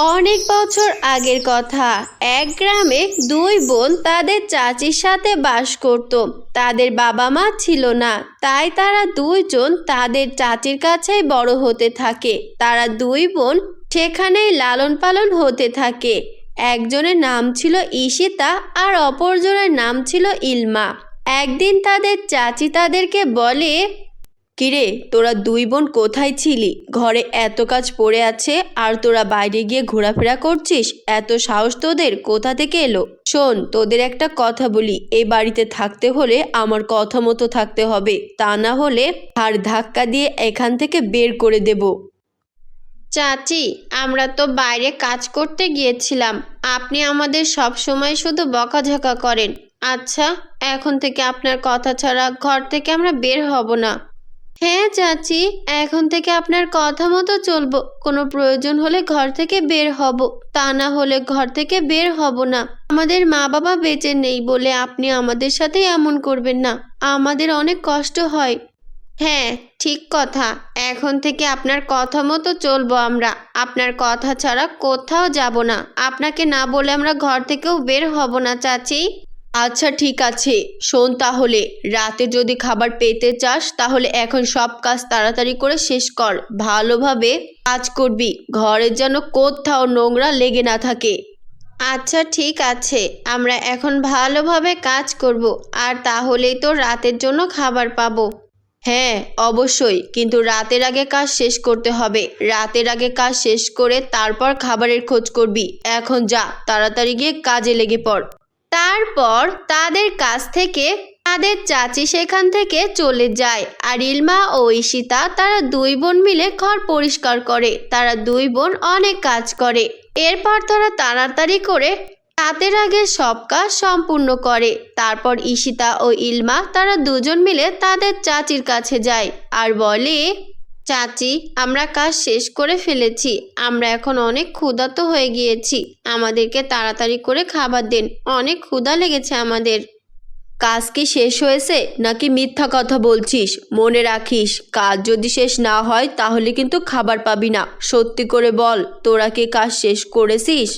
অনেক বছর আগের কথা। এক গ্রামে দুই বোন তাদের চাচির সাথে বাস করত। তাদের বাবা মা ছিল না। তাই তারা দুইজন তাদের চাচির কাছেই বড় হতে থাকে। তারা দুই বোন সেখানেই লালন পালন হতে থাকে। একজনের নাম ছিল ঈশিতা আর অপরজনের নাম ছিল ইলমা। একদিন তাদের চাচি তাদেরকে বলে কিরে, তোরা দুই বোন কোথায় ছিলি? ঘরে এত কাজ পড়ে আছে, আর তোরা বাইরে গিয়ে ঘোরাফেরা করছিস? এত সাহস তোদের কোথা থেকে এলো? শোন, তোদের একটা কথা বলি, এই বাড়িতে থাকতে হলে আমার কথা মতো থাকতে হবে, তা না হলে আর ধাক্কা দিয়ে এখান থেকে বের করে দেব। চাচি, আমরা তো বাইরে কাজ করতে গিয়েছিলাম, আপনি আমাদের সব সময় শুধু বকাঝকা করেন। আচ্ছা এখন থেকে আপনার কথা ছাড়া ঘর থেকে আমরা বের হব না। হ্যাঁ চাচি, এখন থেকে আপনার কথা মতো চলবো। কোনো প্রয়োজন হলে ঘর থেকে বের হব। তা না হলে ঘর থেকে বের হব না। আমাদের মা বাবা বেঁচে নেই বলে আপনি আমাদের সাথে এমন করবেন না। আমাদের অনেক কষ্ট হয়। হ্যাঁ ঠিক কথা। এখন থেকে আপনার কথা মতো চলবো আমরা। আপনার কথা ছাড়া কোথাও যাব না। আপনাকে না বলে আমরা ঘর থেকেও বের হব না, চাচি। আচ্ছা ঠিক আছে। শোন তাহলে, রাতে যদি খাবার পেতে চাস, তাহলে এখন সব কাজ তাড়াতাড়ি করে শেষ কর। ভালোভাবে কাজ করবি। ঘরে যেন কোথাও নোংরা লেগে না থাকে। আচ্ছা ঠিক আছে। আমরা এখন ভালোভাবে কাজ করব, আর তাহলেই তো রাতের জন্য খাবার পাবো। হ্যাঁ অবশ্যই। কিন্তু রাতের আগে কাজ শেষ করতে হবে। রাতের আগে কাজ শেষ করে তারপর খাবারের খোঁজ করবি। এখন যা, তাড়াতাড়ি গিয়ে কাজে লেগে পড়। তারপর তাদের কাছ থেকে, তাদের চাচি সেখান থেকে চলে যায়। আর ইলমা ও ঈশিতা তারা দুই বোন মিলে ঘর পরিষ্কার করে। তারা দুই বোন অনেক কাজ করে। এরপর তারা তাড়াতাড়ি করে রাতের আগে সব কাজ সম্পূর্ণ করে। তারপর ঈশিতা ও ইলমা তারা দুজন মিলে তাদের চাচির কাছে যায়। আর বলে চাচি, আমরা কাজ শেষ করে ফেলেছি। আমরা এখন অনেক ক্ষুধার্ত হয়ে গিয়েছি। আমাদেরকে তাড়াতাড়ি করে খাবার দিন। অনেক ক্ষুধা লেগেছে আমাদের। কাজ কি শেষ হয়েছে নাকি মিথ্যা কথা বলছিস? মনে রাখিস, কাজ যদি শেষ না হয় তাহলে কিন্তু খাবার পাবি না। সত্যি করে বল, তোরা কি কাজ শেষ করেছিস?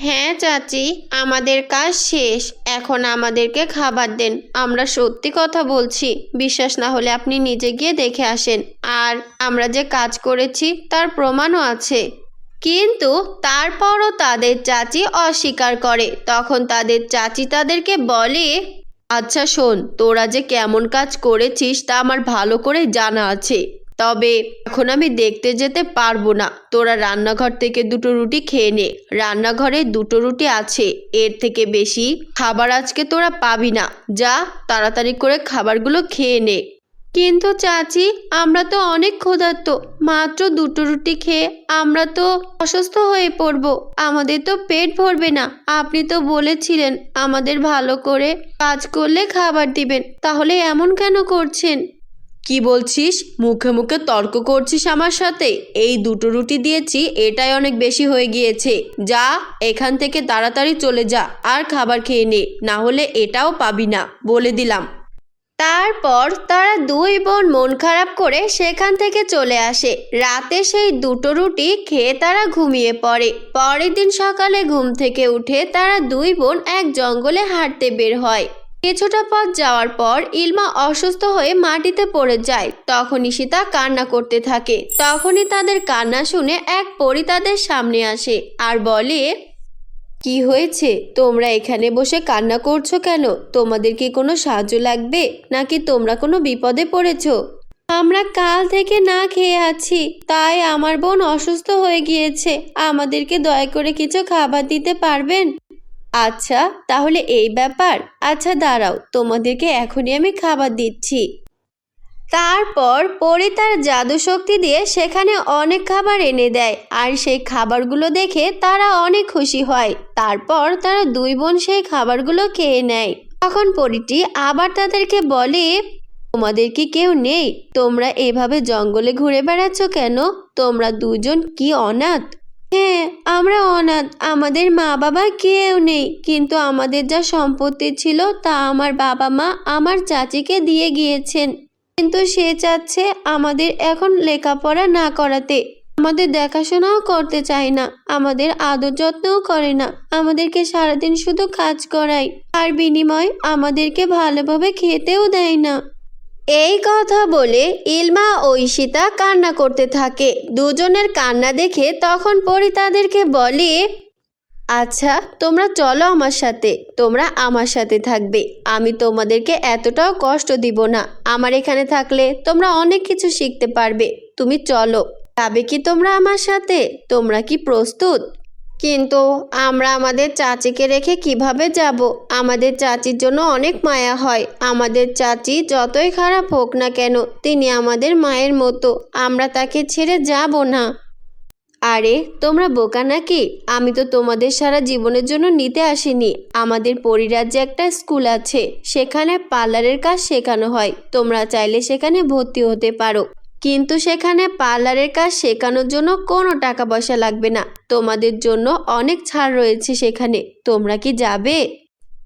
হ্যাঁ চাচি, আমাদের কাজ শেষ। এখন আমাদেরকে খাবার দেন। আমরা সত্যি কথা বলছি, বিশ্বাস না হলে আপনি নিজে গিয়ে দেখে আসেন। আর আমরা যে কাজ করেছি, তার প্রমাণও আছে। কিন্তু তারপরও তাদের চাচি অস্বীকার করে। তখন তাদের চাচি তাদেরকে বলে আচ্ছা শোন, তোরা যে কেমন কাজ করেছিস, তা আমার ভালো করে জানা আছে। তবে এখন আমি দেখতে যেতে পারব না। তোরা রান্নাঘর থেকে দুটো রুটি খেয়ে নে। রান্নাঘরে দুটো রুটি আছে। এর থেকে বেশি খাবার আজকে তোরা পাবি না। যা, তাড়াতাড়ি করে খাবারগুলো খেয়ে নে। কিন্তু চাচি, আমরা তো অনেক ক্ষুধার্ত। মাত্র দুটো রুটি খেয়ে আমরা তো অসুস্থ হয়ে পড়ব। আমাদের তো পেট ভরবে না। আপনি তো বলেছিলেন আমাদের ভালো করে কাজ করলে খাবার দিবেন। তাহলে এমন কেন করছেন? কি বলছিস? মুখে মুখে তর্ক করছিস আমার সাথে? এই দুটো রুটি দিয়েছি, এটাই অনেক বেশি হয়ে গিয়েছে। যা, এখান থেকে তাড়াতাড়ি চলে যা, আর খাবার খেয়ে নে, না হলে এটাও পাবি না, বলে দিলাম। তারপর তারা দুই বোন মন খারাপ করে সেখান থেকে চলে আসে। রাতে সেই দুটো রুটি খেয়ে তারা ঘুমিয়ে পড়ে। পরের দিন সকালে ঘুম থেকে উঠে তারা দুই বোন এক জঙ্গলে হাঁটতে বের হয়। কিছুটা পথ যাওয়ার পর ইলমা অসুস্থ হয়ে মাটিতে পড়ে যায়। তখন ঈশিতা কান্না করতে থাকে। তখনই তাদের কান্না শুনে এক পরি তাদের সামনে আসে আর বলে, কি হয়েছে? তোমরা এখানে বসে কান্না করছ কেন? তোমাদের কি কোনো সাহায্য লাগবে? নাকি তোমরা কোনো বিপদে পড়েছো? আমরা কাল থেকে না খেয়ে আছি, তাই আমার বোন অসুস্থ হয়ে গিয়েছে। আমাদেরকে দয়া করে কিছু খাবার দিতে পারবেন? আচ্ছা তাহলে এই ব্যাপার। আচ্ছা দাঁড়াও, তোমাদেরকে এখনই আমি খাবার দিচ্ছি। তারপর পরে তার জাদু শক্তি দিয়ে সেখানে অনেক খাবার এনে দেয়, আর সেই খাবারগুলো দেখে তারা অনেক খুশি হয়। তারপর তারা দুই বোন সেই খাবারগুলো খেয়ে নেয়। তখন পরিটি আবার তাদেরকে বলে, তোমাদের কি কেউ নেই? তোমরা এভাবে জঙ্গলে ঘুরে বেড়াচ্ছ কেন? তোমরা দুজন কি অনাথ? হ্যাঁ আমরা অনাথ। আমাদের মা বাবা কেউ নেই। কিন্তু আমাদের যা সম্পত্তি ছিল তা আমার বাবা মা আমার চাচিকে দিয়ে গিয়েছেন। কিন্তু সে চাচ্ছে আমাদের এখন লেখাপড়া না করাতে। আমাদের দেখাশোনাও করতে চায় না। আমাদের আদর যত্নও করে না। আমাদেরকে সারাদিন শুধু কাজ করায়। আর বিনিময় আমাদেরকে ভালোভাবে খেতেও দেয় না। এই কথা বলে ইলমা ও ঈশিতা কান্না করতে থাকে। দুজনের কান্না দেখে তখন পরি তাদেরকে বলে আচ্ছা তোমরা চলো আমার সাথে। তোমরা আমার সাথে থাকবে। আমি তোমাদেরকে এতটাও কষ্ট দিব না। আমার এখানে থাকলে তোমরা অনেক কিছু শিখতে পারবে। তুমি চলো। যাবে কি তোমরা আমার সাথে? তোমরা কি প্রস্তুত? কিন্তু আমরা আমাদের চাচিকে রেখে কীভাবে যাব? আমাদের চাচির জন্য অনেক মায়া হয়। আমাদের চাচি যতই খারাপ হোক না কেন, তিনি আমাদের মায়ের মতো। আমরা তাকে ছেড়ে যাব না। আরে, তোমরা বোকা নাকি? আমি তো তোমাদের সারা জীবনের জন্য নিতে আসিনি। আমাদের পরিরাজ্যে একটা স্কুল আছে। সেখানে পার্লারের কাজ শেখানো হয়। তোমরা চাইলে সেখানে ভর্তি হতে পারো। কিন্তু সেখানে পার্লারের কাজ শেখানোর জন্য কোনো টাকা পয়সা লাগবে না। তোমাদের জন্য অনেক ছাড় রয়েছে সেখানে। তোমরা কি যাবে?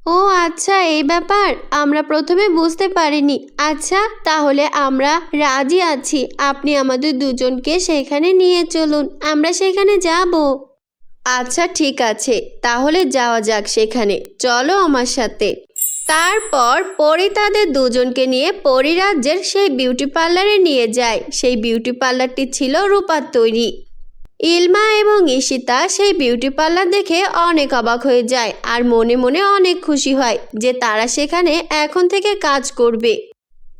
ও আচ্ছা এই ব্যাপার। আমরা প্রথমে বুঝতে পারিনি। আচ্ছা তাহলে আমরা রাজি আছি। আপনি আমাদের দুজনকে সেখানে নিয়ে চলুন। আমরা সেখানে যাব। আচ্ছা ঠিক আছে। তাহলে যাওয়া যাক সেখানে। চলো আমার সাথে। তারপর পরি তাদের দুজনকে নিয়ে পরিরাজ্যের সেই বিউটি পার্লারে নিয়ে যায়। সেই বিউটি পার্লারটি ছিল রূপার তৈরি। ইলমা এবং ঈশিতা সেই বিউটি পার্লার দেখে অনেক অবাক হয়ে যায় আর মনে মনে অনেক খুশি হয় যে তারা সেখানে এখন থেকে কাজ করবে।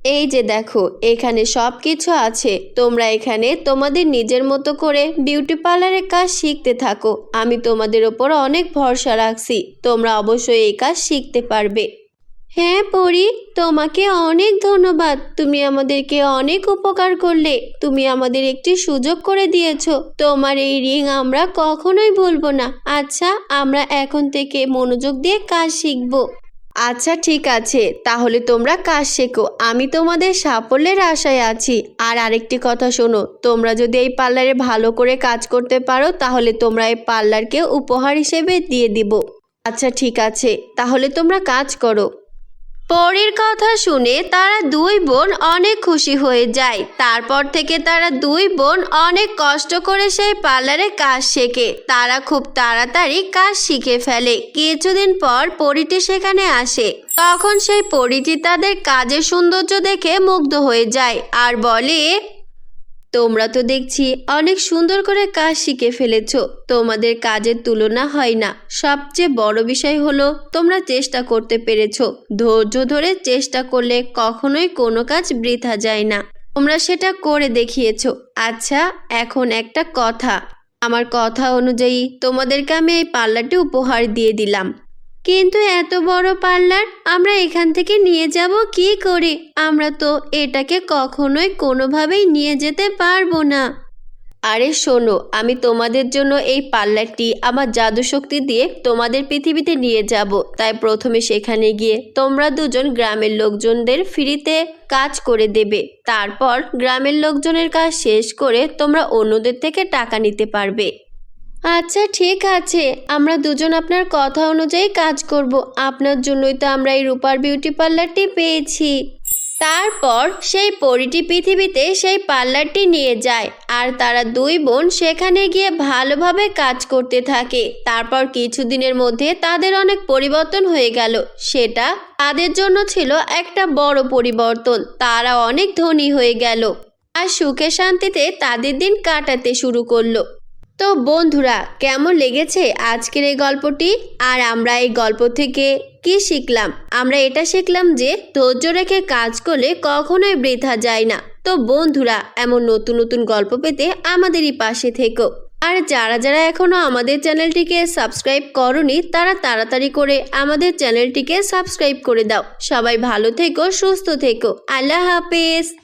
এই যে দেখো, এখানে সব কিছু আছে। তোমরা এখানে তোমাদের নিজের মতো করে বিউটি পার্লারের কাজ শিখতে থাকো। আমি তোমাদের ওপর অনেক ভরসা রাখছি। তোমরা অবশ্যই এই কাজ শিখতে পারবে। হ্যাঁ পরি, তোমাকে অনেক ধন্যবাদ। তুমি আমাদেরকে অনেক উপকার করলে। তুমি আমাদের একটি সুযোগ করে দিয়েছ। তোমার এই রিং আমরা কখনোই ভুলবো না। আচ্ছা আমরা এখন থেকে মনোযোগ দিয়ে কাজ শিখব। আচ্ছা ঠিক আছে। তাহলে তোমরা কাজ শেখো। আমি তোমাদের সাফল্যের আশায় আছি। আর আরেকটি কথা শোনো, তোমরা যদি এই পার্লারে ভালো করে কাজ করতে পারো, তাহলে তোমরা এই পার্লারকে উপহার হিসেবে দিয়ে দিব। আচ্ছা ঠিক আছে। তাহলে তোমরা কাজ করো। পরের কথা শুনে তারা দুই বোন অনেক খুশি হয়ে যায়। তারপর থেকে তারা দুই বোন অনেক কষ্ট করে সেই পার্লারে কাজ শেখে। তারা খুব তাড়াতাড়ি কাজ শিখে ফেলে। কিছুদিন পর পরিটি সেখানে আসে। তখন সেই পরিটি তাদের কাজের সৌন্দর্য দেখে মুগ্ধ হয়ে যায় আর বলে তোমরা তো দেখছি অনেক সুন্দর করে কাজ শিখে ফেলেছ। তোমাদের কাজের তুলনা হয় না। সবচেয়ে বড় বিষয় হলো, তোমরা চেষ্টা করতে পেরেছ। ধৈর্য ধরে চেষ্টা করলে কখনোই কোনো কাজ বৃথা যায় না। তোমরা সেটা করে দেখিয়েছ। আচ্ছা এখন একটা কথা। আমার কথা অনুযায়ী, তোমাদেরকে আমি এই পার্লারটি উপহার দিয়ে দিলাম। কিন্তু এত বড় পার্লার আমরা এখান থেকে নিয়ে যাব কি করে? আমরা তো এটাকে কখনোই কোনোভাবেই নিয়ে যেতে পারব না। আরে শোনো, আমি তোমাদের জন্য এই পার্লারটি আমার জাদু শক্তি দিয়ে তোমাদের পৃথিবীতে নিয়ে যাব। তাই প্রথমে সেখানে গিয়ে তোমরা দুজন গ্রামের লোকজনদের ফ্রিতে কাজ করে দেবে। তারপর গ্রামের লোকজনের কাজ শেষ করে তোমরা অন্যদের থেকে টাকা নিতে পারবে। আচ্ছা ঠিক আছে। আমরা দুজন আপনার কথা অনুযায়ী কাজ করব। আপনার জন্যই তো আমরা এই রূপার বিউটি পার্লারটি পেয়েছি। তারপর সেই পরিটি পৃথিবীতে সেই পার্লারটি নিয়ে যায় আর তারা দুই বোন সেখানে গিয়ে ভালোভাবে কাজ করতে থাকে। তারপর কিছুদিনের মধ্যে তাদের অনেক পরিবর্তন হয়ে গেল। সেটা তাদের জন্য ছিল একটা বড় পরিবর্তন। তারা অনেক ধনী হয়ে গেল। আর সুখে শান্তিতে তাদের দিন কাটাতে শুরু করল। তো বন্ধুরা, কেমন লেগেছে আজকের এই গল্পটি? আর আমরা এই গল্প থেকে কি শিখলাম? আমরা এটা শিখলাম যে ধৈর্য রেখে কাজ করলে কখনোই বৃথা যায় না। তো বন্ধুরা, এমন নতুন নতুন গল্প পেতে আমাদেরই পাশে থেকো। আর যারা যারা এখনও আমাদের চ্যানেলটিকে সাবস্ক্রাইব করনি, তারা তাড়াতাড়ি করে আমাদের চ্যানেলটিকে সাবস্ক্রাইব করে দাও। সবাই ভালো থেকো, সুস্থ থেকো। আল্লাহ হাফেজ।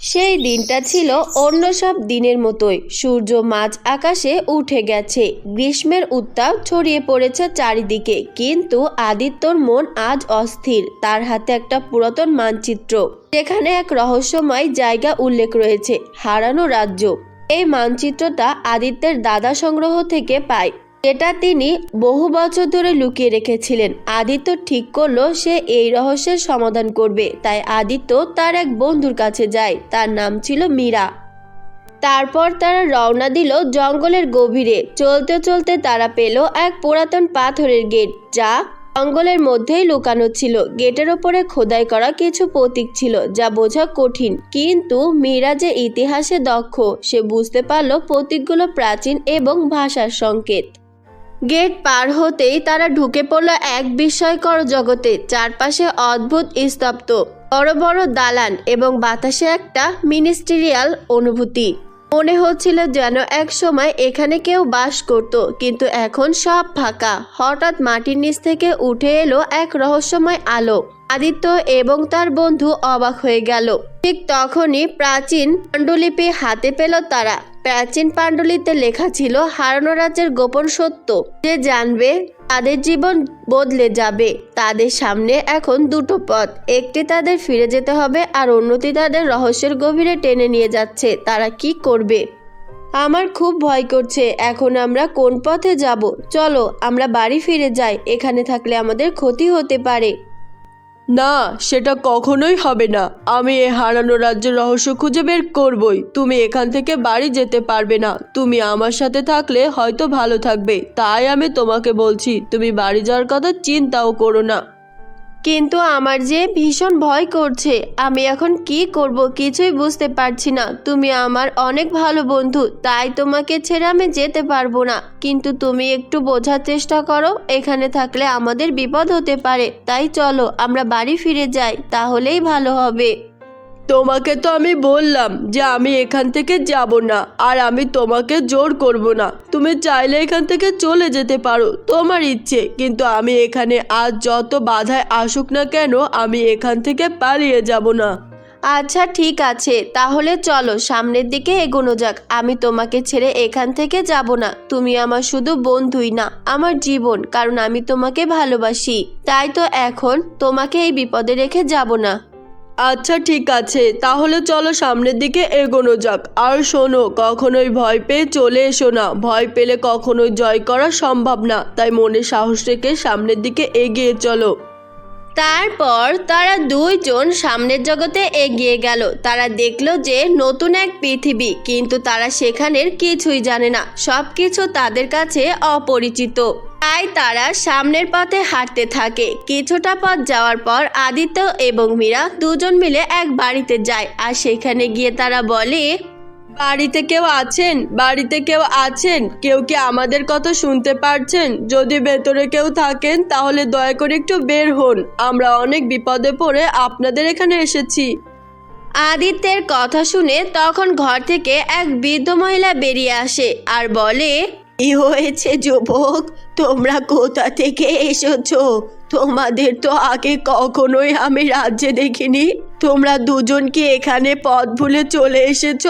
সেই দিনটা ছিল অন্য সব দিনের মতোই। সূর্য মাঝ আকাশে উঠে গেছে। গ্রীষ্মের উত্তাপ ছড়িয়ে পড়েছে চারিদিকে। কিন্তু আদিত্যর মন আজ অস্থির। তার হাতে একটা পুরাতন মানচিত্র। যেখানে এক রহস্যময় জায়গা উল্লেখ রয়েছে, হারানো রাজ্য। এই মানচিত্রটা আদিত্যের দাদা সংগ্রহ থেকে পায়। এটা তিনি বহু বছর ধরে লুকিয়ে রেখেছিলেন। আদিত্য ঠিক করল সে এই রহস্যের সমাধান করবে। তাই আদিত্য তার এক বন্ধুর কাছে যায়। তার নাম ছিল মীরা। তারপর তারা রওনা দিল জঙ্গলের গভীরে। চলতে চলতে তারা পেল এক পুরাতন পাথরের গেট, যা জঙ্গলের মধ্যেই লুকানো ছিল। গেটের ওপরে খোদাই করা কিছু প্রতীক ছিল, যা বোঝা কঠিন। কিন্তু মীরা যে ইতিহাসে দক্ষ, সে বুঝতে পারল প্রতীকগুলো প্রাচীন এবং ভাষার সংকেত। গেট পার হতেই তারা ঢুকে পড়ল এক বিস্ময়কর জগতে, চারপাশে অদ্ভুত স্তব্ধ বড় বড় দালান এবং বাতাসে একটা মিনিস্ট্রিয়াল অনুভূতি। মনে হচ্ছিল যেন এক সময় এখানে কেউ বাস করত, কিন্তু এখন সব ফাঁকা। হঠাৎ মাটির নিচ থেকে উঠে এলো এক রহস্যময় আলো। আদিত্য এবং তার বন্ধু অবাক হয়ে গেল। ঠিক তখনই প্রাচীন পাণ্ডুলিপি হাতে পেল তারা। প্রাচীন পাণ্ডুলিতে লেখা ছিল, হারানো রাজ্যের গোপন সত্য। যে জানবে, তাদের জীবন বদলে যাবে। তাদের সামনে এখন দুটো পথ। একটি তাদের ফিরে যেতে হবে, আর অন্যটি তাদের রহস্যের গভীরে টেনে নিয়ে যাচ্ছে। তারা কি করবে? আমার খুব ভয় করছে, এখন আমরা কোন পথে যাব? চলো, আমরা বাড়ি ফিরে যাই। এখানে থাকলে আমাদের ক্ষতি হতে পারে। না, সেটা কখনোই হবে না। আমি এ হারানো রাজ্যের রহস্য খুঁজে বের করবই। তুমি এখান থেকে বাড়ি যেতে পারবে না। তুমি আমার সাথে থাকলে হয়তো ভালো থাকবে। তাই আমি তোমাকে বলছি, তুমি বাড়ি যাওয়ার কথা চিন্তাও করো না। কিন্তু আমার যে ভীষণ ভয় করছে, আমি এখন কি করব কিছুই বুঝতে পারছি না। তুমি আমার অনেক ভালো বন্ধু, তাই তোমাকে ছেড়ে আমি যেতে পারব না। কিন্তু তুমি একটু বোঝার চেষ্টা করো, এখানে থাকলে আমাদের বিপদ হতে পারে। তাই চলো, আমরা বাড়ি ফিরে যাই, তাহলেই ভালো হবে। তোমাকে তো আমি বললাম যে আমি এখান থেকে যাব না, আর আমি তোমাকে জোর করব না। তুমি চাইলে এখান থেকে চলে যেতে পারো, তোমার ইচ্ছে। কিন্তু আমি এখানে আজ যত বাধায় আসুক না কেন, আমি এখান থেকে পালিয়ে যাব না। আচ্ছা ঠিক আছে। তাহলে চলো, সামনের দিকে এগোনো যাক। আমি তোমাকে ছেড়ে এখান থেকে যাব না। তুমি আমার শুধু বন্ধুই না, আমার জীবন, কারণ আমি তোমাকে ভালোবাসি। তাই তো এখন তোমাকে এই বিপদে রেখে যাব না। আচ্ছা ঠিক আছে। তাহলে চলো সামনের দিকে এগোনো যাক। আর শোনো, কখনোই ভয় পেয়ে চলে এসো না। ভয় পেলে কখনোই জয় করা সম্ভব না। তাই মনে সাহস রেখে সামনের দিকে এগিয়ে চলো। তারপর তারা দুইজন সামনের জগতে এগিয়ে গেল। তারা দেখল যে নতুন এক পৃথিবী, কিন্তু তারা সেখানের কিছুই জানে না। সব কিছু তাদের কাছে অপরিচিত। তাই তারা সামনের পথে হাঁটতে থাকে। কিছুটা পথ যাওয়ার পর আদিত্য এবং মীরা দুজন মিলে এক বাড়িতে যায় আর সেখানে গিয়ে তারা বলে, বাড়িতে কেউ আছেন? বাড়িতে কেউ আছেন? কেউ কি আমাদের কথা শুনতে পারছেন? যদি ভেতরে কেউ থাকেন, তাহলে দয়া করে একটু বের হন। আমরা অনেক বিপদে পড়ে আপনাদের এখানে এসেছি। আদিত্যের কথা শুনে তখন ঘর থেকে এক বৃদ্ধ মহিলা বেরিয়ে আসে আর বলে কি হয়েছে যুবক, তোমরা কোথা থেকে এসেছ? তোমাদের তো আগে কখনোই আমি রাজ্যে দেখিনি। তোমরা দুজন কি এখানে পথ ভুলে চলে এসেছ?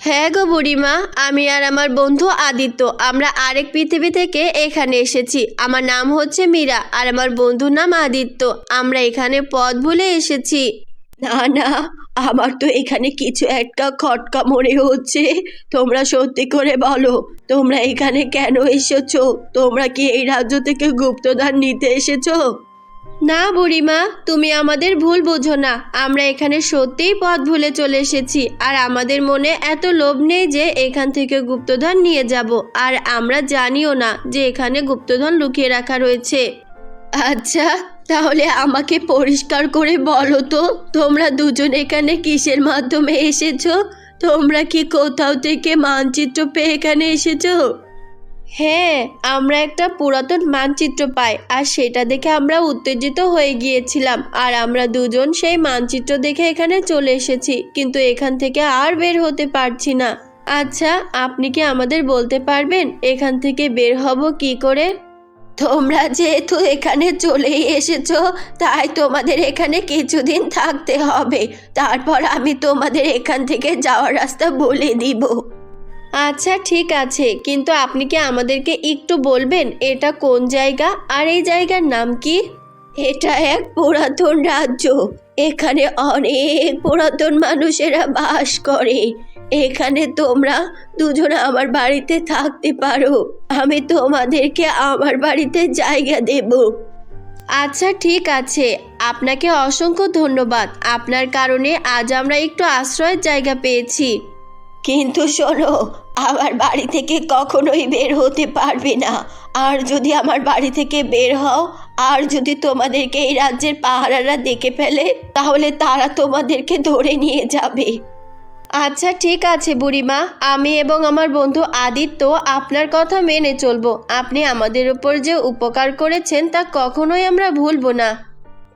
হ্যাঁ গো বুড়িমা, আমি আর আমার বন্ধু আদিত্য, আমরা আরেক পৃথিবী থেকে এখানে এসেছি। আমার নাম হচ্ছে মীরা আর আমার বন্ধুর নাম আদিত্য। আমরা এখানে পথ ভুলে এসেছি। না না আমার তো এখানে কিছু একটা খটকা মনে হচ্ছে। তোমরা সত্যি করে বলো তোমরা এখানে কেন এসেছ? তোমরা কি এই রাজ্য থেকে গুপ্তদান নিতে এসেছ? না বুড়িমা তুমি আমাদের ভুল বোঝো না। আমরা এখানে সত্যিই পথ ভুলে চলে এসেছি আর আমাদের মনে এত লোভ নেই যে এখান থেকে গুপ্তধন নিয়ে যাব আর আমরা জানিও না যে এখানে গুপ্তধন লুকিয়ে রাখা রয়েছে। আচ্ছা তাহলে আমাকে পরিষ্কার করে বলো তো, তোমরা দুজন এখানে কিসের মাধ্যমে এসেছ? তোমরা কি কোথাও থেকে মানচিত্র পেয়ে এখানে এসেছ? হ্যাঁ আমরা একটা পুরাতন মানচিত্র পাই আর সেটা দেখে আমরা উত্তেজিত হয়ে গিয়েছিলাম আর আমরা দুজন সেই মানচিত্র দেখে এখানে চলে এসেছি, কিন্তু এখান থেকে আর বের হতে পারছি না। আচ্ছা আপনি কি আমাদের বলতে পারবেন এখান থেকে বের হব কি করে? তোমরা যেহেতু এখানে চলেই এসেছ তাই তোমাদের এখানে কিছুদিন থাকতে হবে। তারপর আমি তোমাদের এখান থেকে যাওয়ার রাস্তা বলে দিব। আচ্ছা ঠিক আছে। কিন্তু আপনি কি আমাদেরকে একটু বলবেন এটা কোন জায়গা আর এই জায়গার নাম কি? এটা এক পুরাতন রাজ্য। এখানে অনেক পুরাতন মানুষেরা বাস করে। এখানে তোমরা দুজনে আমার বাড়িতে থাকতে পারো। আমি তোমাদেরকে আমার বাড়িতে জায়গা দেব। আচ্ছা ঠিক আছে। আপনাকে অসংখ্য ধন্যবাদ। আপনার কারণে আজ আমরা একটু আশ্রয়ের জায়গা পেয়েছি। কিন্তু শোনো আমার বাড়ি থেকে কখনোই বের হতে পারবে না। আর যদি আমার বাড়ি থেকে বের হও আর যদি তোমাদেরকে এই রাজ্যের পাহারারা দেখে ফেলে তাহলে তারা তোমাদেরকে ধরে নিয়ে যাবে। আচ্ছা ঠিক আছে বুড়িমা। আমি এবং আমার বন্ধু আদিত্য আপনার কথা মেনে চলবো। আপনি আমাদের উপর যে উপকার করেছেন তা কখনোই আমরা ভুলবো না।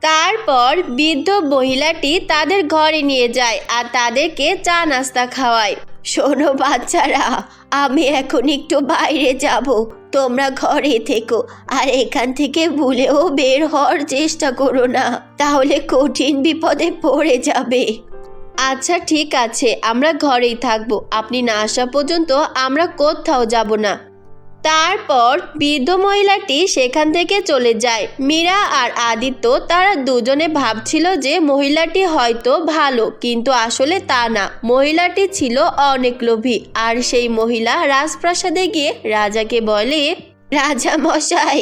তারপর বৃদ্ধ মহিলাটি তাদের ঘরে নিয়ে যায় আর তাদেরকে চা নাস্তা খাওয়ায়। শোনো বাচ্চারা, আমি এখন একটু বাইরে যাব। তোমরা ঘরে থেকো আর এখান থেকে ভুলেও বের হওয়ার চেষ্টা করো না। তাহলে কঠিন বিপদে পড়ে যাবে। আচ্ছা ঠিক আছে, আমরা ঘরেই থাকব। আপনি না আসা পর্যন্ত আমরা কোথাও যাব না। তারপর বৃদ্ধ মহিলাটি সেখান থেকে চলে যায়। মীরা আর আদিত্য তারা দুজনে ভাবছিল যে মহিলাটি হয়তো ভালো, কিন্তু আসলে তা না। মহিলাটি ছিল অনেক লোভী, আর সেই মহিলা রাজপ্রাসাদে গিয়ে রাজাকে বলে, রাজা মশাই,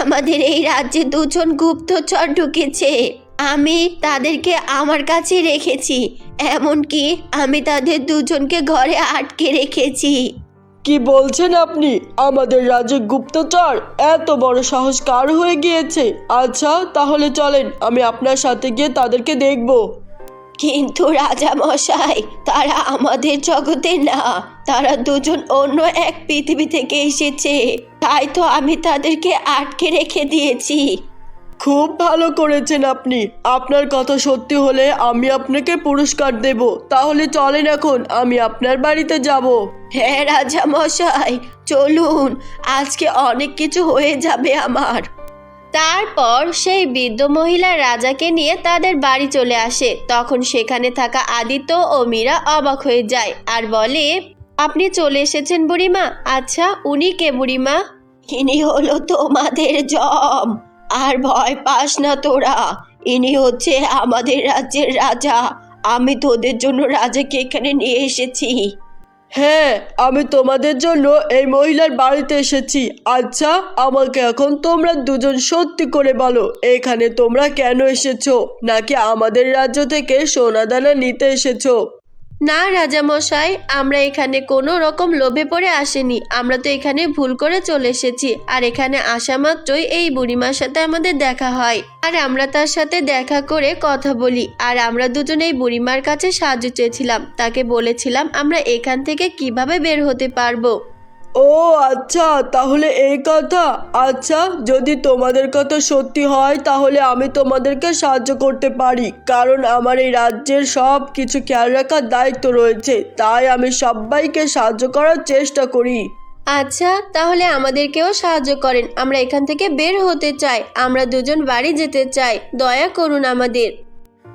আমাদের এই রাজ্যে দুজন গুপ্তচর ঢুকেছে। আমি তাদেরকে আমার কাছে রেখেছি এমনকি আমি তাদের দুজনকে ঘরে আটকে রেখেছি। কি বলছেন আপনি? আমাদের রাজ্যে গুপ্তচর এত বড় সাহস কার হয়ে গিয়েছে? আচ্ছা তাহলে চলেন আমি আপনার সাথে গিয়ে তাদেরকে দেখব। কিন্তু রাজা মশাই তারা আমাদের জগতে না তারা দুজন অন্য এক পৃথিবী থেকে এসেছে। তাই তো আমি তাদেরকে আটকে রেখে দিয়েছি। খুব ভালো করেছেন আপনি। আপনার কথা সত্যি হলে আমি আপনাকে পুরস্কার দেব। তাহলে চলেন এখন আমি আপনার বাড়িতে যাব। হ্যাঁ রাজা মশাই চলুন। আজকে অনেক কিছু হয়ে যাবে আমার। তারপর সেই বৃদ্ধ মহিলা রাজাকে নিয়ে তাদের বাড়ি চলে আসে। তখন সেখানে থাকা আদিত্য ও মীরা অবাক হয়ে যায় আর বলে আপনি চলে এসেছেন বুড়িমা। আচ্ছা উনি কে বুড়িমা? ইনি হলো তোমাদের জম। আর ভয় পাস না তোরা। ইনি হচ্ছে আমাদের রাজ্যের রাজা। আমি তোদের জন্য রাজাকে এখানে নিয়ে এসেছি। হ্যাঁ আমি তোমাদের জন্য এই মহিলার বাড়িতে এসেছি। আচ্ছা আমাকে এখন তোমরা দুজন সত্যি করে বলো, এখানে তোমরা কেন এসেছ? নাকি আমাদের রাজ্য থেকে সোনাদানা নিতে এসেছ? না, রাজামশাই, আমরা এখানে কোনো রকম লোভে পড়ে আসেনি। আমরা তো এখানে ভুল করে চলে এসেছি। আর এখানে আসা মাত্রই এই বুড়িমার সাথে আমাদের দেখা হয়। আর আমরা তার সাথে দেখা করে কথা বলি। আর আমরা দুজন এই বুড়িমার কাছে সাহায্য চেয়েছিলাম। তাকে বলেছিলাম, আমরা এখান থেকে কীভাবে বের হতে পারব? ও আচ্ছা তাহলে এই কথা। আচ্ছা যদি তোমাদের কথা সত্যি হয়, তাহলে আমি তোমাদেরকে সাহায্য করতে পারি, কারণ আমার এই রাজ্যের সব কিছু খেয়াল রাখার দায়িত্ব রয়েছে, তাই আমি সবাইকে সাহায্য করার চেষ্টা করি। আচ্ছা তাহলে আমাদেরকেও সাহায্য করেন, আমরা এখান থেকে বের হতে চাই, আমরা দুজন বাড়ি যেতে চাই, দয়া করুন আমাদের।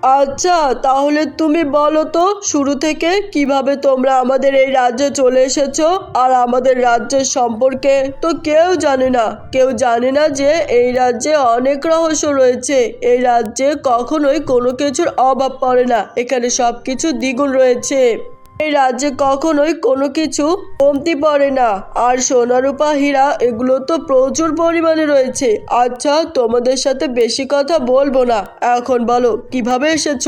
আচ্ছা তাহলে তুমি বলো তো, শুরু থেকে কীভাবে তোমরা আমাদের এই রাজ্যে চলে এসেছ আর আমাদের রাজ্যের সম্পর্কে? তো কেউ জানে না, কেউ জানে না যে এই রাজ্যে অনেক রহস্য রয়েছে। এই রাজ্যে কখনোই কোনো কিছুর অভাব পড়ে না। এখানে সব কিছু দ্বিগুণ রয়েছে। এই রাজ্যে কখনোই কোনো কিছু কমতি পড়ে না। আর সোনা রূপা হীরা, এগুলো তো প্রচুর পরিমাণে রয়েছে। আচ্ছা তোমাদের সাথে বেশি কথা বলব না। এখন বলো, কীভাবে এসেছ?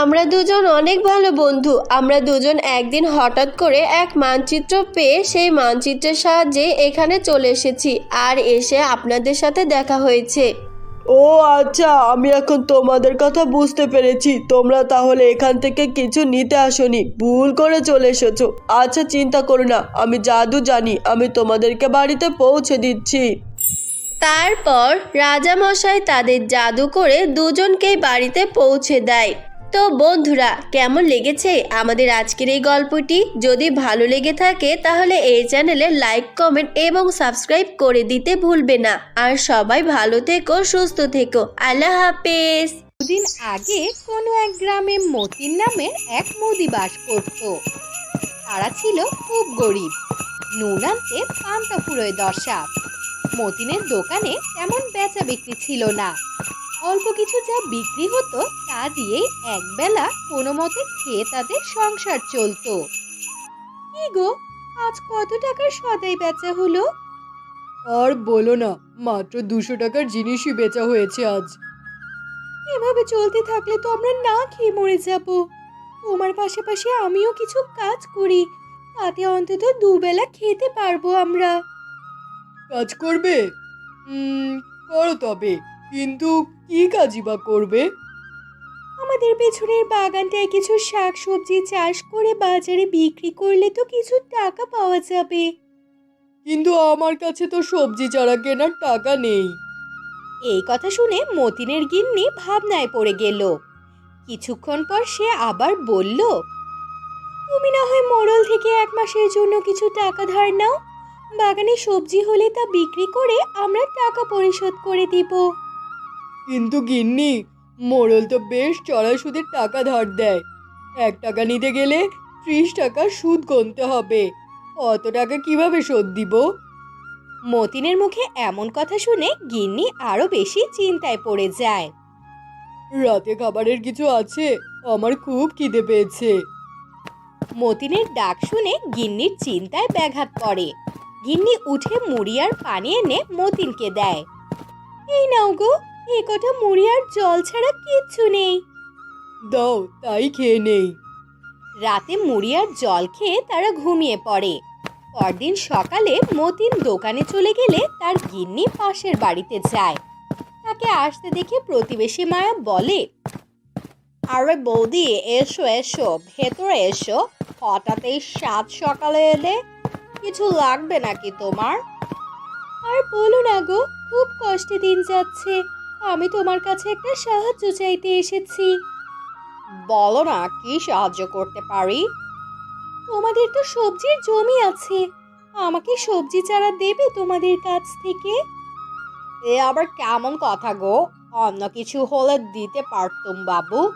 আমরা দুজন অনেক ভালো বন্ধু। আমরা দুজন একদিন হঠাৎ করে এক মানচিত্র পেয়ে সেই মানচিত্রের সাহায্যে এখানে চলে এসেছি। আর এসে আপনাদের সাথে দেখা হয়েছে। ও আচ্ছা আমি এখন তোমাদের কথা বুঝতে পেরেছি। তোমরা তাহলে এখান থেকে কিছু নিতে আসনি। ভুল করে চলে এসেছ। আচ্ছা চিন্তা করো না, আমি জাদু জানি, আমি তোমাদেরকে বাড়িতে পৌঁছে দিচ্ছি। তারপর রাজামশাই তাদের জাদু করে দুজনকেই বাড়িতে পৌঁছে দেয়। তো বন্ধুরা, কেমন লেগেছে আমাদের আজকের এই গল্পটি? যদি ভালো লেগে থাকে, তাহলে এই চ্যানেলে লাইক কমেন্ট এবং সাবস্ক্রাইব করে দিতে ভুলবে না। আর সবাই ভালো থেকো, সুস্থ থেকো। আল্লাহ হাফেজ। দুদিন আগে কোনো এক গ্রামে মতিন নামের এক মুদি বাস করত। তারা ছিল খুব গরিব। নুন আনতে পান্তা ফুরোয় দশা। মতিনের দোকানে তেমন বেচা বিক্রি ছিল না। অল্প কিছু যা বিক্রি হতো, তা দিয়েই একবেলা কোনো মতে খেয়ে তাদের সংসার চলতো। কি গো, আজ কত টাকার সদাই বেচা হলো? আর বলো না, মাত্র দুশো টাকার জিনিসই বেচা হয়েছে আজ। এভাবে চলতে থাকলে তো আমরা না খেয়ে মরে যাব। তোমার পাশাপাশি আমিও কিছু কাজ করি, তাতে অন্তত দুবেলা খেতে পারব আমরা। কাজ করবে? করো তবে, কিন্তু কি কাজই বা করবে? আমাদের পেছনের বাগানটায় কিছু শাক সবজি চাষ করে বাজারে বিক্রি করলে তো কিছু টাকা পাওয়া যাবে। কিন্তু আমার কাছে তো সবজি চারা কেনার টাকা নেই। এই কথা শুনে মতিনের গিন্নি ভাবনায় পড়ে গেল। কিছুক্ষণ পর সে আবার বলল তুমি না হয় মোড়ল থেকে এক মাসের জন্য কিছু টাকা ধার নাও। বাগানে সবজি হলে তা বিক্রি করে আমরা টাকা পরিশোধ করে দিব। কিন্তু গিন্নি মোড়ল তো বেশ চড়া সুদের টাকা ধার দেয়। এক টাকা নিতে গেলে ত্রিশ টাকা সুদ গুনতে হবে। অত টাকা কীভাবে শোধ দিব? মতিনের মুখে এমন কথা শুনে গিন্নি আরও বেশি চিন্তায় পড়ে যায়। রাতে খাবারের কিছু আছে আমার খুব খিদে পেয়েছে। মতিনের ডাক শুনে গিন্নির চিন্তায় ব্যাঘাত পড়ে গিন্নি উঠে মুড়ি আর পানি এনে মতিনকে দেয়। এই নাও গো এ কটা মুড়ি আর জল ছাড়া কিচ্ছু নেই। দাও তাই খেয়ে নেই। রাতে মুড়ি আর জল খেয়ে তারা ঘুমিয়ে পড়ে। পরদিন সকালে মতিন দোকানে চলে গেলে তার গিন্নি পাশের বাড়িতে যায়। তাকে আসতে দেখে প্রতিবেশী মায়া বলে আরে বৌদি এসো এসো ভেতরে এসো। হঠাৎ এই সাত সকালে এলে কিছু লাগবে নাকি তোমার? আর বলো না গো খুব কষ্টে দিন যাচ্ছে। আমি তোমার কাছে একটা সাহায্য চাইতে এসেছি। বলো না কি সাহায্য করতে পারি? তোমাদের তো সবজির জমি আছে। আমাকে সবজি চারা দেবে তোমাদের কাছ থেকে? এ আবার কেমন কথা গো অন্য কিছু হলে দিতে পারতুম বাবু।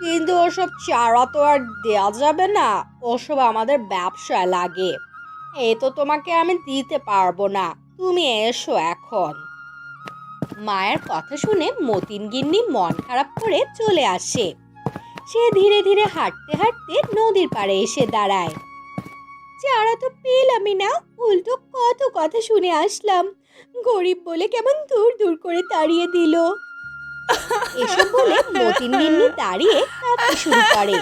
কিন্তু ওসব চারা তো আর দেওয়া যাবে না ওসব আমাদের ব্যবসায় লাগে। এ তো তোমাকে আমি দিতে পারব না তুমি এসো এখন। মায়ের কথা শুনে মতিন গিন্নি মন খারাপ করে চলে আসে। সে ধীরে ধীরে হাঁটতে হাঁটতে নদীর পাড়ে এসে দাঁড়ায়। চারা তো পেলামই না, উল্টো কত কথা শুনে আসলাম। গরিব বলে কেমন দূর দূর করে তাড়িয়ে দিল। এসব বলে মতিন গিন্নি দাঁড়িয়ে কাঁদতে শুরু করে।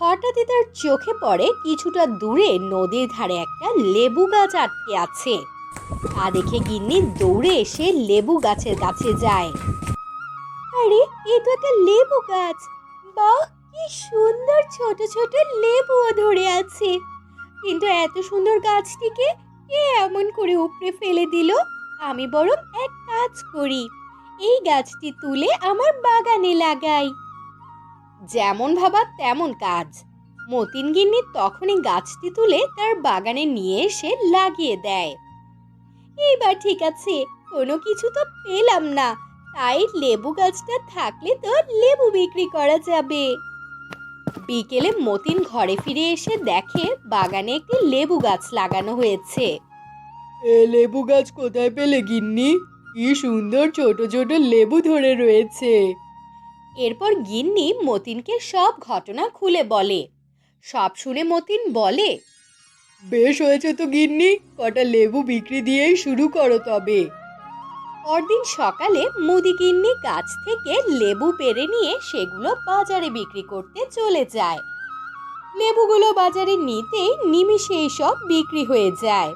হঠাৎই তার চোখে পড়ে কিছুটা দূরে নদীর ধারে একটা লেবু গাছ আটকে আছে। তা দেখে গিন্নি দৌড়ে এসে লেবু গাছের কাছে যায়। আরে, এ তো একটা লেবু গাছ। বাহ, কি সুন্দর ছোট ছোট লেবুও ধরে আছে। কিন্তু এত সুন্দর গাছটিকে কে এমন করে উপড়ে ফেলে দিল? আমি বরং এক কাজ করি। এই গাছটি তুলে আমার বাগানে লাগাই। যেমন ভাবা তেমন কাজ। মতিন গিন্নি তখনই গাছটি তুলে তার বাগানে নিয়ে এসে লাগিয়ে দেয়। এইবার ঠিক আছে কোনো কিছু তো পেলাম না। তাই লেবু গাছটা থাকলে তো লেবু বিক্রি করা যাবে। বিকেলে মতিন ঘরে ফিরে এসে দেখে বাগানে একটি লেবু গাছ লাগানো হয়েছে। এ লেবু গাছ কোথায় পেলে গিন্নি? কি সুন্দর ছোট ছোট লেবু ধরে রয়েছে। এরপর গিন্নি মতিনকে সব ঘটনা খুলে বলে। সব শুনে মতিন বলে বেশ হয়েছে তো গিন্নি, কটা লেবু বিক্রি দিয়েই শুরু করো তবে। পরদিন সকালে মুদি গিন্নি গাছ থেকে লেবু পেরে নিয়ে সেগুলো বাজারে বিক্রি করতে চলে যায়। লেবুগুলো বাজারে নিতেই নিমিষেই সব বিক্রি হয়ে যায়।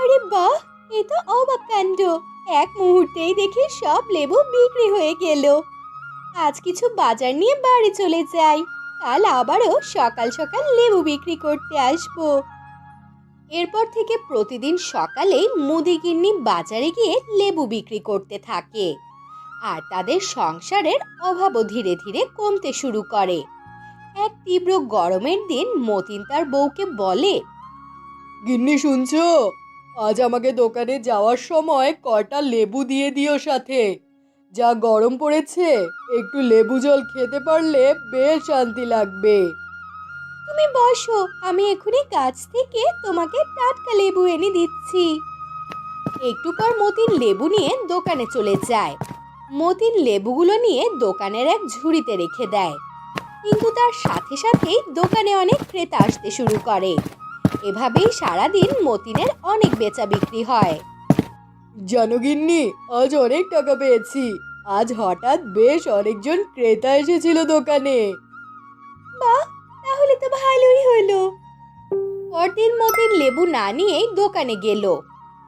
আরে বাহ, এ তো অবাক কাণ্ড। এক মুহূর্তেই দেখি সব লেবু বিক্রি হয়ে গেল। আজ কিছু বাজার নিয়ে বাড়ি চলে যাই। কাল আবারও সকাল সকাল লেবু বিক্রি করতে আসব। এরপর থেকে প্রতিদিন সকালেই মুদিগিন্নি বাজারে গিয়ে লেবু বিক্রি করতে থাকে আর তাদের সংসারের অভাবও ধীরে ধীরে কমতে শুরু করে। এক তীব্র গরমের দিন মতিন তার বউকে বলে, গিন্নি শুনছো? আজ আমাকে দোকানে যাওয়ার সময় কটা লেবু দিয়ে দিও সাথে। যা গরম পড়েছে একটু লেবু জল খেতে পারলে বেশ শান্তি লাগবে। তুমি বসো আমি এখনই গাছ থেকে তোমাকে টাটকা লেবু এনে দিচ্ছি। একটু পর মতিন লেবু নিয়ে দোকানে চলে যায়। মতিন লেবুগুলো নিয়ে দোকানের এক ঝুড়িতে রেখে দেয়। কিন্তু তার সাথে সাথেই দোকানে অনেক ক্রেতা আসতে শুরু করে। এভাবেই সারাদিন মতিনের অনেক বেচা বিক্রি হয়। জানো গিন্নি আজ অনেক টাকা পেয়েছি। আজ হঠাৎ বেশ অনেকজন ক্রেতা এসেছিল দোকানে। বাহ তাহলে তো ভালোই হলো। পরদিন মতিন লেবু না নিয়েই দোকানে গেল।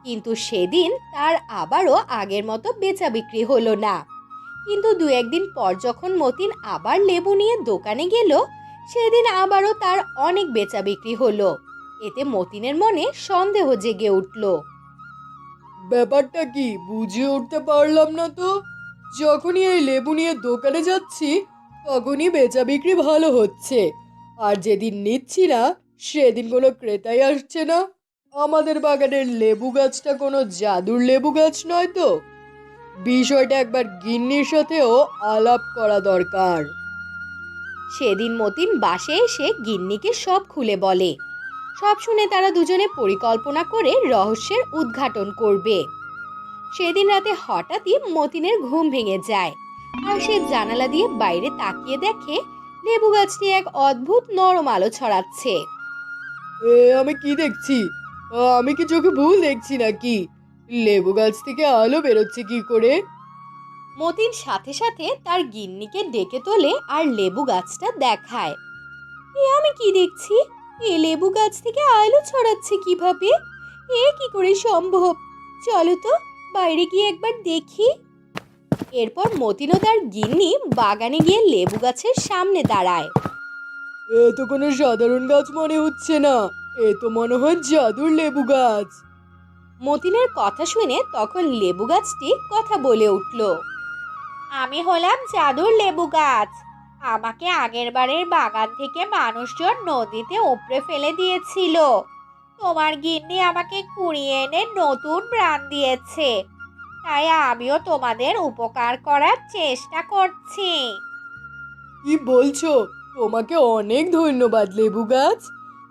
কিন্তু সেদিন তার আবারও আগের মতো বেচা বিক্রি হলো না। কিন্তু দু একদিন পর যখন মতিন আবার লেবু নিয়ে দোকানে গেল, সেদিন আবারও তার অনেক বেচা বিক্রি হলো। এতে মতিনের মনে সন্দেহ জেগে উঠল। ব্যাপারটা কি বুঝে উঠতে পারলাম না তো? যখনই এই লেবু নিয়ে দোকানে যাচ্ছি, তখনই বেচা বিক্রি ভালো হচ্ছে। আর যেদিন নিচ্ছি না, সেদিন কোনো ক্রেতাই আসছে না। আমাদের বাগানের লেবু গাছটা কোনো জাদুর লেবু গাছ নয় তো। বিষয়টা একবার গিন্নির সাথেও আলাপ করা দরকার। সেদিন মতিন বাসে এসে গিন্নিকে সব খুলে বলে। সব শুনে তারা দুজনে পরিকল্পনা করে রহস্যের উদ্ঘাটন করবে। সেদিন রাতে হঠাৎই মতিনের ঘুম ভেঙে যায়। আর সে জানালা দিয়ে বাইরে তাকিয়ে দেখে লেবু গাছটি এক অদ্ভুত নরম আলো ছড়াচ্ছে। এ আমি কি দেখছি? আ, আমি কি চোখে ভুল দেখছি নাকি? লেবু গাছ থেকে আলো বেরোচ্ছে কি করে? মতিন সাথে সাথে তার গিন্নিকে ডেকে তোলে আর লেবু গাছটা দেখায়। এ আমি কি দেখছি? এ লেবু গাছ থেকে আলো ছড়াচ্ছে কীভাবে? এ কি করে সম্ভব? চলো তো বাইরে গিয়ে একবার দেখি। এরপর মতিন তার গিন্নি বাগানে গিয়ে লেবু গাছের সামনে দাঁড়ায়। এ তো কোনো সাধারণ গাছ মনে হচ্ছে না। এ তো মনে হয় জাদুর লেবু গাছ। মতিনের কথা শুনে তখন লেবু গাছটি কথা বলে উঠল আমি হলাম জাদুর লেবু গাছ। আমাকে আগের বারের বাগান থেকে মানুষজন নদীতে উপড়ে ফেলে দিয়েছিল। তোমার গিন্নি আমাকে কুড়িয়ে এনে নতুন প্রাণ দিয়েছে। তাই আমিও তোমাদের উপকার করার চেষ্টা করছি। কি বলছো? তোমাকে অনেক ধন্যবাদ লেবু গাছ।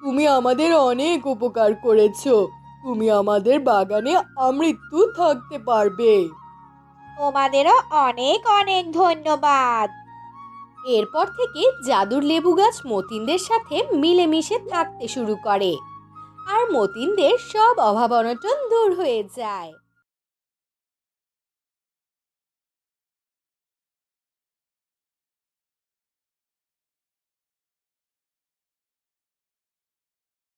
তুমি আমাদের অনেক উপকার করেছ। তুমি আমাদের বাগানে আমৃত্যু থাকতে পারবে। তোমাদেরও অনেক অনেক ধন্যবাদ। এরপর থেকে জাদুর লেবু গাছ মতিনদের সাথে মিলেমিশে থাকতে শুরু করে। আর মতিনদের সব অভাব অনটন দূর হয়ে যায়।